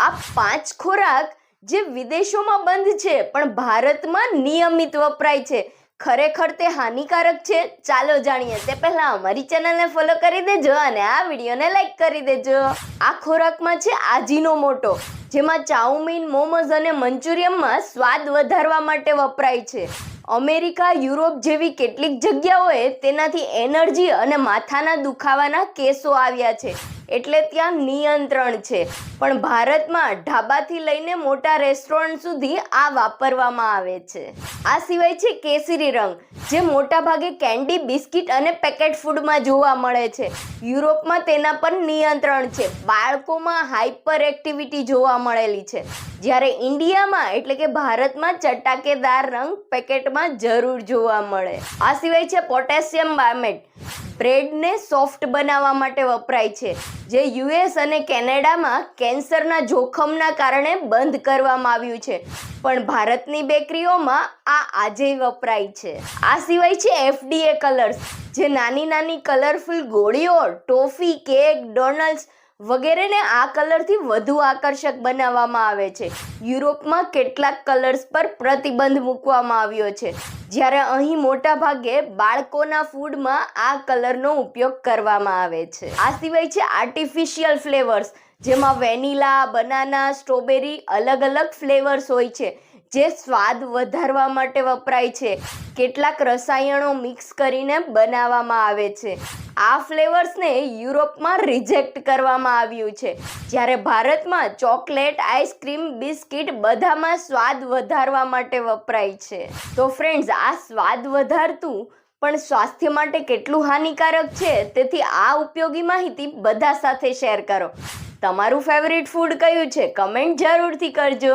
આ પાંચ ખોરાક જે વિદેશોમાં બંધ છે, પણ ભારતમાં નિયમિત વપરાય છે. ખરેખર તે હાનિકારક છે? ચાલો જાણીએ. તે પહેલા અમારી ચેનલને ફોલો કરી દેજો અને આ વિડીયોને લાઈક કરી દેજો. આ ખોરાકમાં છે આજીનો મોટો, જેમાં ચાઉમીન, મોમોઝ અને મંચુરિયમમાં સ્વાદ વધારવા માટે વપરાય છે. અમેરિકા, યુરોપ જેવી કેટલીક જગ્યાઓએ તેનાથી એનર્જી અને માથાના દુખાવાના કેસો આવ્યા છે. એટલે ત્યાં નિયંત્રણ છે. પણ ભારતમાં ઢાબાથી લઈને મોટા રેસ્ટોરન્ટ સુધી આ વાપરવામાં આવે છે. આ સિવાય છે કેસરી રંગ, જે મોટા ભાગે કેન્ડી બિસ્કિટ અને પેકેટ ફૂડમાં જોવા મળે છે. યુરોપમાં તેના પર નિયંત્રણ છે. બાળકોમાં હાઇપર એક્ટિવિટી જોવા મળેલી છે. જ્યારે ઇન્ડિયામાં, એટલે કે ભારતમાં, ચટાકેદાર રંગ પેકેટમાં જરૂર જોવા મળે. આ સિવાય છે પોટેશિયમ બાર્મેટ બ્રેડને સોફ્ટ બનાવવા માટે વપરાય છે, જે યુએસ અને કેનેડામાં કેન્સરના જોખમના કારણે બંધ કરવામાં આવ્યું છે. પણ ભારતની બેકરીઓમાં આ આજે વપરાય છે. આ સિવાય છે એફડીએ કલર્સ, જે નાની નાની કલરફુલ ગોળીઓ, ટોફી, કેક, ડોનલ્સ વગેરેને આ કલરથી વધુ આકર્ષક બનાવવામાં આવે છે. યુરોપમાં કેટલાક કલર્સ પર પ્રતિબંધ મૂકવામાં આવ્યો છે. જ્યારે અહીં મોટા ભાગે બાળકોના ફૂડમાં આ કલરનો ઉપયોગ કરવામાં આવે છે. આ સિવાય છે આર્ટિફિશિયલ ફ્લેવર્સ, જેમાં વેનીલા, બનાના, સ્ટ્રોબેરી અલગ અલગ ફ્લેવર્સ હોય છે, જે સ્વાદ વધારવા માટે વપરાય છે. કેટલાક રસાયણો મિક્સ કરીને બનાવવામાં આવે છે. આ ફ્લેવર્સને યુરોપમાં રિજેક્ટ કરવામાં આવ્યું છે. જ્યારે ભારતમાં ચોકલેટ, આઈસ્ક્રીમ, બિસ્કિટ બધામાં સ્વાદ વધારવા માટે વપરાય છે. તો ફ્રેન્ડ્સ આ સ્વાદ વધારતું પણ સ્વાસ્થ્ય માટે કેટલું હાનિકારક છે તેથી આ ઉપયોગી માહિતી બધા સાથે શેર કરો. તમારું ફેવરિટ ફૂડ કયું છે? કમેન્ટ જરૂરથી કરજો.